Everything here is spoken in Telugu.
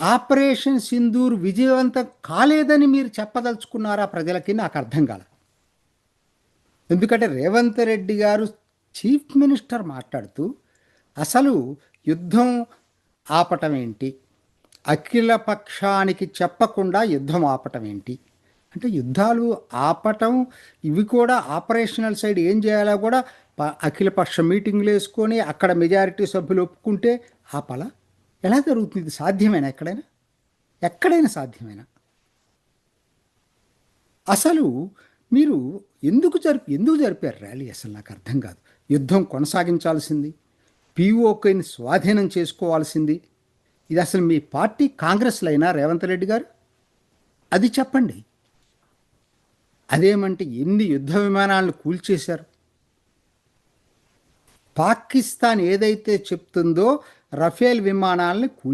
ఆపరేషన్ సింధూర్ విజయవంతం కాలేదని మీరు చెప్పదలుచుకున్నారా ప్రజలకి? నాకు అర్థం కాల. ఎందుకంటే రేవంత్ రెడ్డి గారు చీఫ్ మినిస్టర్ మాట్లాడుతూ అసలు యుద్ధం ఆపటం ఏంటి? అఖిల పక్షానికి చెప్పకుండా యుద్ధం ఆపటం ఏంటి? అంటే యుద్ధాలు ఆపటం ఇవి కూడా ఆపరేషనల్ సైడ్ ఏం చేయాలో కూడా అఖిలపక్ష మీటింగ్లు వేసుకొని అక్కడ మెజారిటీ సభ్యులు ఒప్పుకుంటే ఆపాలా? ఎలా జరుగుతుంది ఇది సాధ్యమేనా ఎక్కడైనా? ఎక్కడైనా సాధ్యమేనా? అసలు మీరు ఎందుకు జరిపి ఎందుకు జరిపారు ర్యాలీ? అసలు నాకు అర్థం కాదు. యుద్ధం కొనసాగించాల్సింది. పీఓకేని స్వాధీనం చేసుకోవాల్సింది. ఇది అసలు మీ పార్టీ కాంగ్రెస్లో అయినా రేవంత్ రెడ్డి గారు? అది చెప్పండి. అదేమంటే ఎన్ని యుద్ధ విమానాలను కూల్చేశారు? పాకిస్తాన్ ఏదైతే చెప్తుందో రఫేల్ విమానాలను కూల్